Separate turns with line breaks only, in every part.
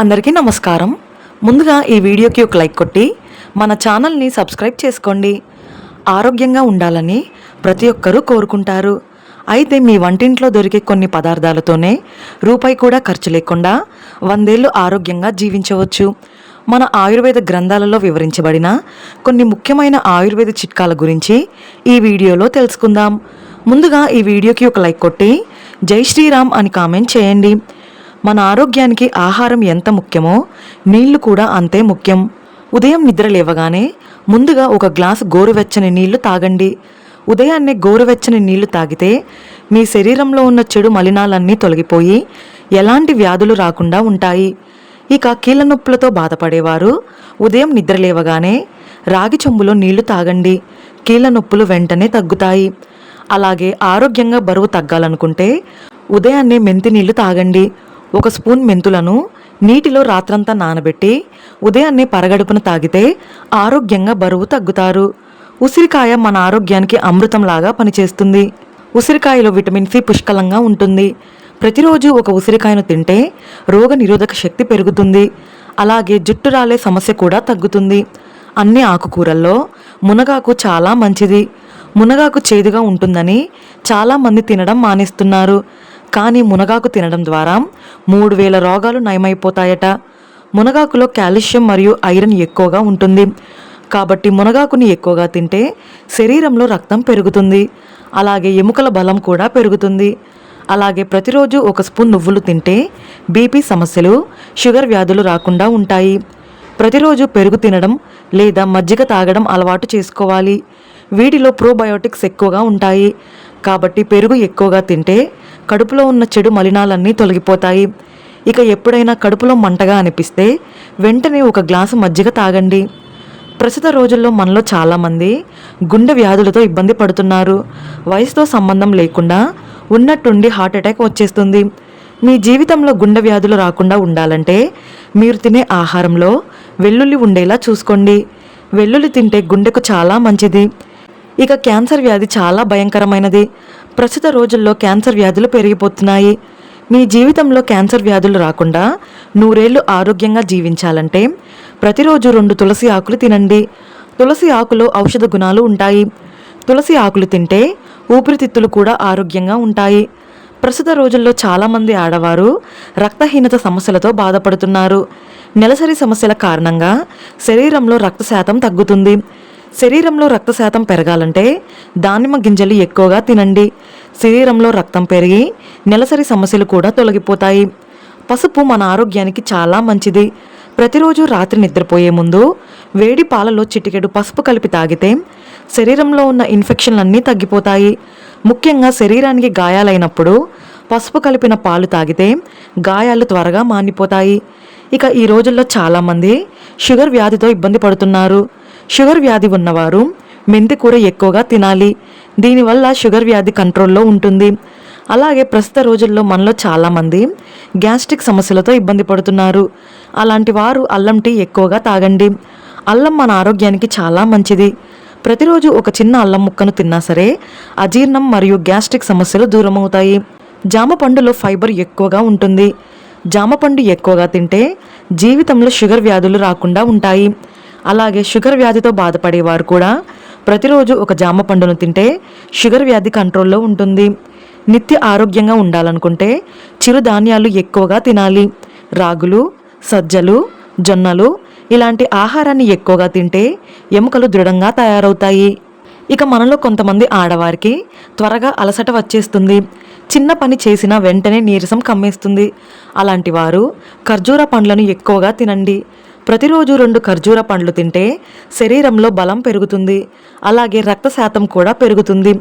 అందరికీ నమస్కారం. ముందుగా ఈ వీడియోకి ఒక లైక్ కొట్టి మన ఛానల్ని సబ్స్క్రైబ్ చేసుకోండి. ఆరోగ్యంగా ఉండాలని ప్రతి ఒక్కరూ కోరుకుంటారు. అయితే మీ వంటింట్లో దొరికే కొన్ని పదార్థాలతోనే రూపాయి కూడా ఖర్చు లేకుండా వందేళ్ళు ఆరోగ్యంగా జీవించవచ్చు. మన ఆయుర్వేద గ్రంథాలలో వివరించబడిన కొన్ని ముఖ్యమైన ఆయుర్వేద చిట్కాల గురించి ఈ వీడియోలో తెలుసుకుందాం. ముందుగా ఈ వీడియోకి ఒక లైక్ కొట్టి జై శ్రీరామ్ అని కామెంట్ చేయండి. మన ఆరోగ్యానికి ఆహారం ఎంత ముఖ్యమో నీళ్ళు కూడా అంతే ముఖ్యం. ఉదయం నిద్ర లేవగానే ముందుగా ఒక గ్లాసు గోరువెచ్చని నీళ్ళు తాగండి. ఉదయాన్నే గోరువెచ్చని నీళ్ళు తాగితే మీ శరీరంలో ఉన్న చెడు మలినాలన్నీ తొలగిపోయి ఎలాంటి వ్యాధులు రాకుండా ఉంటాయి. ఇక కీళ్ళ నొప్పులతో బాధపడేవారు ఉదయం నిద్ర లేవగానే రాగి చెంబులో నీళ్ళు తాగండి. కీళ్ళ నొప్పులు వెంటనే తగ్గుతాయి. అలాగే ఆరోగ్యంగా బరువు తగ్గాలనుకుంటే ఉదయాన్నే మెంతి నీళ్ళు తాగండి. ఒక స్పూన్ మెంతులను నీటిలో రాత్రంతా నానబెట్టి ఉదయాన్నే పరగడుపున తాగితే ఆరోగ్యంగా బరువు తగ్గుతారు. ఉసిరికాయ మన ఆరోగ్యానికి అమృతంలాగా పనిచేస్తుంది. ఉసిరికాయలో విటమిన్ సి పుష్కలంగా ఉంటుంది. ప్రతిరోజు ఒక ఉసిరికాయను తింటే రోగ నిరోధక శక్తి పెరుగుతుంది. అలాగే జుట్టు రాలే సమస్య కూడా తగ్గుతుంది. అన్ని ఆకుకూరల్లో మునగాకు చాలా మంచిది. మునగాకు చేదుగా ఉంటుందని చాలామంది తినడం మానేస్తున్నారు. కానీ మునగాకు తినడం ద్వారా మూడు వేల రోగాలు నయమైపోతాయట. మునగాకులో కాల్షియం మరియు ఐరన్ ఎక్కువగా ఉంటుంది. కాబట్టి మునగాకుని ఎక్కువగా తింటే శరీరంలో రక్తం పెరుగుతుంది. అలాగే ఎముకల బలం కూడా పెరుగుతుంది. అలాగే ప్రతిరోజు ఒక స్పూన్ నువ్వులు తింటే బీపీ సమస్యలు షుగర్ వ్యాధులు రాకుండా ఉంటాయి. ప్రతిరోజు పెరుగు తినడం లేదా మజ్జిగ తాగడం అలవాటు చేసుకోవాలి. వీటిలో ప్రోబయోటిక్స్ ఎక్కువగా ఉంటాయి. కాబట్టి పెరుగు ఎక్కువగా తింటే కడుపులో ఉన్న చెడు మలినాలన్నీ తొలగిపోతాయి. ఇక ఎప్పుడైనా కడుపులో మంటగా అనిపిస్తే వెంటనే ఒక గ్లాసు మజ్జిగ తాగండి. ప్రస్తుత రోజుల్లో మనలో చాలామంది గుండె వ్యాధులతో ఇబ్బంది పడుతున్నారు. వయసుతో సంబంధం లేకుండా ఉన్నట్టుండి హార్ట్ అటాక్ వచ్చేస్తుంది. మీ జీవితంలో గుండె వ్యాధులు రాకుండా ఉండాలంటే మీరు తినే ఆహారంలో వెల్లుల్లి ఉండేలా చూసుకోండి. వెల్లుల్లి తింటే గుండెకు చాలా మంచిది. ఇక క్యాన్సర్ వ్యాధి చాలా భయంకరమైనది. ప్రస్తుత రోజుల్లో క్యాన్సర్ వ్యాధులు పెరిగిపోతున్నాయి. మీ జీవితంలో క్యాన్సర్ వ్యాధులు రాకుండా నూరేళ్ళు ఆరోగ్యంగా జీవించాలంటే ప్రతిరోజు రెండు తులసి ఆకులు తినండి. తులసి ఆకులో ఔషధ గుణాలు ఉంటాయి. తులసి ఆకులు తింటే ఊపిరితిత్తులు కూడా ఆరోగ్యంగా ఉంటాయి. ప్రస్తుత రోజుల్లో చాలామంది ఆడవారు రక్తహీనత సమస్యలతో బాధపడుతున్నారు. నెలసరి సమస్యల కారణంగా శరీరంలో రక్త శాతం తగ్గుతుంది. శరీరంలో రక్త శాతం పెరగాలంటే దానిమ్మ గింజలు ఎక్కువగా తినండి. శరీరంలో రక్తం పెరిగి నెలసరి సమస్యలు కూడా తొలగిపోతాయి. పసుపు మన ఆరోగ్యానికి చాలా మంచిది. ప్రతిరోజు రాత్రి నిద్రపోయే ముందు వేడి పాలలో చిటికెడు పసుపు కలిపి తాగితే శరీరంలో ఉన్న ఇన్ఫెక్షన్లన్నీ తగ్గిపోతాయి. ముఖ్యంగా శరీరానికి గాయాలైనప్పుడు పసుపు కలిపిన పాలు తాగితే గాయాలు త్వరగా మానిపోతాయి. ఇక ఈ రోజుల్లో చాలామంది షుగర్ వ్యాధితో ఇబ్బంది పడుతున్నారు. షుగర్ వ్యాధి ఉన్నవారు మెంతి కూర ఎక్కువగా తినాలి. దీనివల్ల షుగర్ వ్యాధి కంట్రోల్లో ఉంటుంది. అలాగే ప్రస్తుత రోజుల్లో మనలో చాలామంది గ్యాస్ట్రిక్ సమస్యలతో ఇబ్బంది పడుతున్నారు. అలాంటి వారు అల్లం టీ ఎక్కువగా తాగండి. అల్లం మన ఆరోగ్యానికి చాలా మంచిది. ప్రతిరోజు ఒక చిన్న అల్లం ముక్కను తిన్నా సరే అజీర్ణం మరియు గ్యాస్ట్రిక్ సమస్యలు దూరమవుతాయి. జామ పండులో ఫైబర్ ఎక్కువగా ఉంటుంది. జామ పండు ఎక్కువగా తింటే జీవితంలో షుగర్ వ్యాధులు రాకుండా ఉంటాయి. అలాగే షుగర్ వ్యాధితో బాధపడేవారు కూడా ప్రతిరోజు ఒక జామ పండును తింటే షుగర్ వ్యాధి కంట్రోల్లో ఉంటుంది. నిత్య ఆరోగ్యంగా ఉండాలనుకుంటే చిరుధాన్యాలు ఎక్కువగా తినాలి. రాగులు సజ్జలు జొన్నలు ఇలాంటి ఆహారాన్ని ఎక్కువగా తింటే ఎముకలు దృఢంగా తయారవుతాయి. ఇక మనలో కొంతమంది ఆడవారికి త్వరగా అలసట వచ్చేస్తుంది. చిన్న పని చేసినా వెంటనే నీరసం కమ్మేస్తుంది. అలాంటి వారు ఖర్జూర పండ్లను ఎక్కువగా తినండి. ప్రతిరోజు రెండు ఖర్జూర పండ్లు తింటే శరీరంలో బలం పెరుగుతుంది. అలాగే రక్త శాతం కూడా పెరుగుతుంది.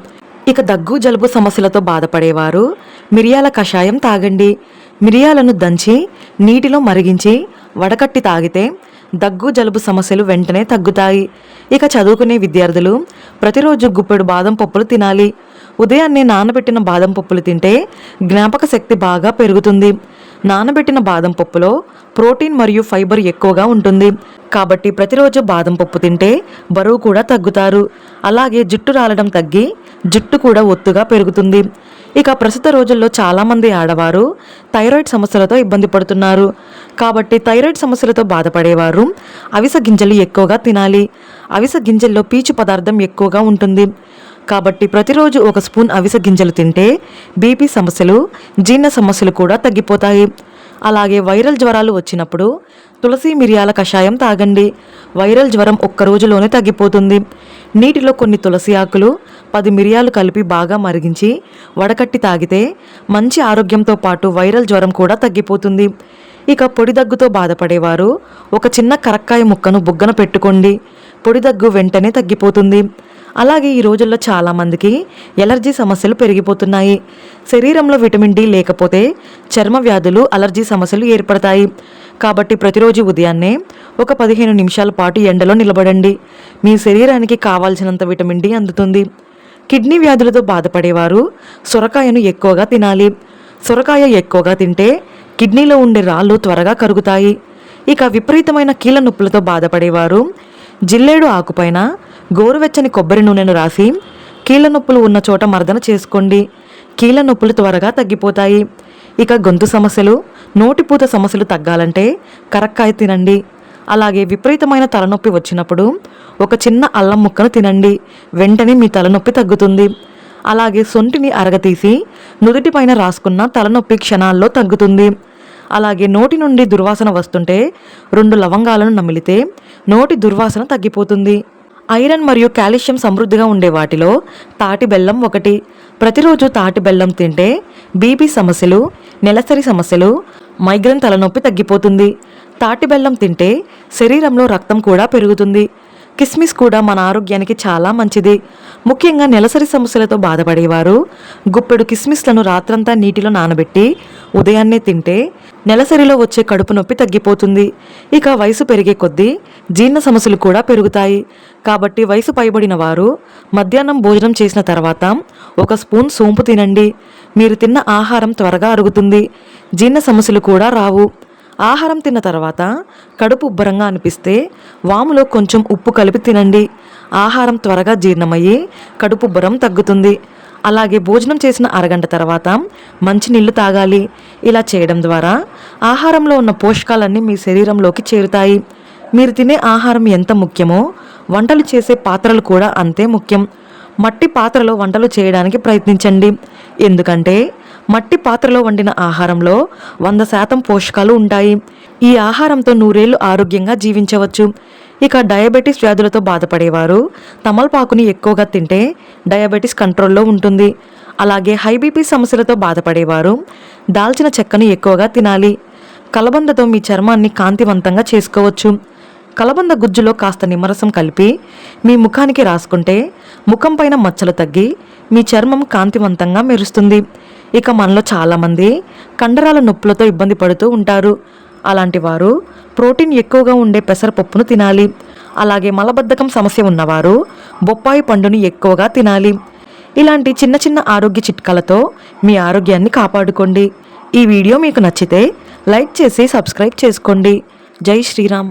ఇక దగ్గు జలుబు సమస్యలతో బాధపడేవారు మిరియాల కషాయం తాగండి. మిరియాలను దంచి నీటిలో మరిగించి వడకట్టి తాగితే దగ్గు జలుబు సమస్యలు వెంటనే తగ్గుతాయి. ఇక చదువుకునే విద్యార్థులు ప్రతిరోజు గుప్పెడు బాదం పప్పులు తినాలి. ఉదయాన్నే నానబెట్టిన బాదం పప్పులు తింటే జ్ఞాపక శక్తి బాగా పెరుగుతుంది. నానబెట్టిన బాదం పప్పులో ప్రోటీన్ మరియు ఫైబర్ ఎక్కువగా ఉంటుంది. కాబట్టి ప్రతిరోజు బాదం పప్పు తింటే బరువు కూడా తగ్గుతారు. అలాగే జుట్టు రాలడం తగ్గి జుట్టు కూడా ఒత్తుగా పెరుగుతుంది. ఇక ప్రస్తుత రోజుల్లో చాలామంది ఆడవారు థైరాయిడ్ సమస్యలతో ఇబ్బంది పడుతున్నారు. కాబట్టి థైరాయిడ్ సమస్యలతో బాధపడేవారు అవిస గింజలు ఎక్కువగా తినాలి. అవిస గింజల్లో పీచు పదార్థం ఎక్కువగా ఉంటుంది. కాబట్టి ప్రతిరోజు ఒక స్పూన్ అవిసె గింజలు తింటే బీపీ సమస్యలు జీర్ణ సమస్యలు కూడా తగ్గిపోతాయి. అలాగే వైరల్ జ్వరాలు వచ్చినప్పుడు తులసి మిరియాల కషాయం తాగండి. వైరల్ జ్వరం ఒక్క రోజులోనే తగ్గిపోతుంది. నీటిలో కొన్ని తులసి ఆకులు పది మిరియాలు కలిపి బాగా మరిగించి వడకట్టి తాగితే మంచి ఆరోగ్యంతో పాటు వైరల్ జ్వరం కూడా తగ్గిపోతుంది. ఇక పొడి దగ్గుతో బాధపడేవారు ఒక చిన్న కరక్కాయ ముక్కను బుగ్గన పెట్టుకోండి. పొడి దగ్గు వెంటనే తగ్గిపోతుంది. అలాగే ఈ రోజుల్లో చాలామందికి ఎలర్జీ సమస్యలు పెరిగిపోతున్నాయి. శరీరంలో విటమిన్ డి లేకపోతే చర్మ వ్యాధులు అలర్జీ సమస్యలు ఏర్పడతాయి. కాబట్టి ప్రతిరోజు ఉదయాన్నే ఒక పదిహేను నిమిషాల పాటు ఎండలో నిలబడండి. మీ శరీరానికి కావాల్సినంత విటమిన్ డి అందుతుంది. కిడ్నీ వ్యాధులతో బాధపడేవారు సొరకాయను ఎక్కువగా తినాలి. సొరకాయ ఎక్కువగా తింటే కిడ్నీలో ఉండే రాళ్ళు త్వరగా కరుగుతాయి. ఇక విపరీతమైన కీళ్ళ నొప్పులతో బాధపడేవారు జిల్లేడు ఆకుపైన గోరువెచ్చని కొబ్బరి నూనెను రాసి కీళ్ళ నొప్పులు ఉన్న చోట మర్దన చేసుకోండి. కీళ్ళ నొప్పులు త్వరగా తగ్గిపోతాయి. ఇక గొంతు సమస్యలు నోటిపూత సమస్యలు తగ్గాలంటే కరక్కాయ తినండి. అలాగే విపరీతమైన తలనొప్పి వచ్చినప్పుడు ఒక చిన్న అల్లం ముక్కను తినండి. వెంటనే మీ తలనొప్పి తగ్గుతుంది. అలాగే సొంటిని అరగతీసి నుదుటిపైన రాసుకున్న తలనొప్పి క్షణాల్లో తగ్గుతుంది. అలాగే నోటి నుండి దుర్వాసన వస్తుంటే రెండు లవంగాలను నమిలితే నోటి దుర్వాసన తగ్గిపోతుంది. ఐరన్ మరియు కాల్షియం సమృద్ధిగా ఉండే వాటిలో తాటి బెల్లం ఒకటి. ప్రతిరోజు తాటి బెల్లం తింటే బీపీ సమస్యలు నెలసరి సమస్యలు మైగ్రేన్ తలనొప్పి తగ్గిపోతుంది. తాటి బెల్లం తింటే శరీరంలో రక్తం కూడా పెరుగుతుంది. కిస్మిస్ కూడా మన ఆరోగ్యానికి చాలా మంచిది. ముఖ్యంగా నెలసరి సమస్యలతో బాధపడేవారు గుప్పెడు కిస్మిస్లను రాత్రంతా నీటిలో నానబెట్టి ఉదయాన్నే తింటే నెలసరిలో వచ్చే కడుపు నొప్పి తగ్గిపోతుంది. ఇక వయసు పెరిగే కొద్దీ జీర్ణ సమస్యలు కూడా పెరుగుతాయి. కాబట్టి వయసు పైబడిన వారు మధ్యాహ్నం భోజనం చేసిన తర్వాత ఒక స్పూన్ సోంపు తినండి. మీరు తిన్న ఆహారం త్వరగా అరుగుతుంది. జీర్ణ సమస్యలు కూడా రావు. ఆహారం తిన్న తర్వాత కడుపు ఉబ్బరంగా అనిపిస్తే వాములో కొంచెం ఉప్పు కలిపి తినండి. ఆహారం త్వరగా జీర్ణమయ్యి కడుపు ఉబ్బరం తగ్గుతుంది. అలాగే భోజనం చేసిన అరగంట తర్వాత మంచినీళ్ళు తాగాలి. ఇలా చేయడం ద్వారా ఆహారంలో ఉన్న పోషకాలన్నీ మీ శరీరంలోకి చేరుతాయి. మీరు తినే ఆహారం ఎంత ముఖ్యమో వంటలు చేసే పాత్రలు కూడా అంతే ముఖ్యం. మట్టి పాత్రలో వంటలు చేయడానికి ప్రయత్నించండి. ఎందుకంటే మట్టి పాత్రలో వండిన ఆహారంలో వంద శాతం పోషకాలు ఉంటాయి. ఈ ఆహారంతో నూరేళ్ళు ఆరోగ్యంగా జీవించవచ్చు. ఇక డయాబెటీస్ వ్యాధులతో బాధపడేవారు తమలపాకుని ఎక్కువగా తింటే డయాబెటీస్ కంట్రోల్లో ఉంటుంది. అలాగే హై బీపీ సమస్యలతో బాధపడేవారు దాల్చిన చెక్కను ఎక్కువగా తినాలి. కలబందతో మీ చర్మాన్ని కాంతివంతంగా చేసుకోవచ్చు. కలబంద గుజ్జులో కాస్త నిమ్మరసం కలిపి మీ ముఖానికి రాసుకుంటే ముఖం పైన మచ్చలు తగ్గి మీ చర్మం కాంతివంతంగా మెరుస్తుంది. ఇక మనలో చాలామంది కండరాల నొప్పులతో ఇబ్బంది పడుతూ ఉంటారు. అలాంటి వారు ప్రోటీన్ ఎక్కువగా ఉండే పెసరపప్పును తినాలి. అలాగే మలబద్ధకం సమస్య ఉన్నవారు బొప్పాయి పండుని ఎక్కువగా తినాలి. ఇలాంటి చిన్న చిన్న ఆరోగ్య చిట్కాలతో మీ ఆరోగ్యాన్ని కాపాడుకోండి. ఈ వీడియో మీకు నచ్చితే లైక్ చేసి సబ్స్క్రైబ్ చేసుకోండి. జై శ్రీరామ్.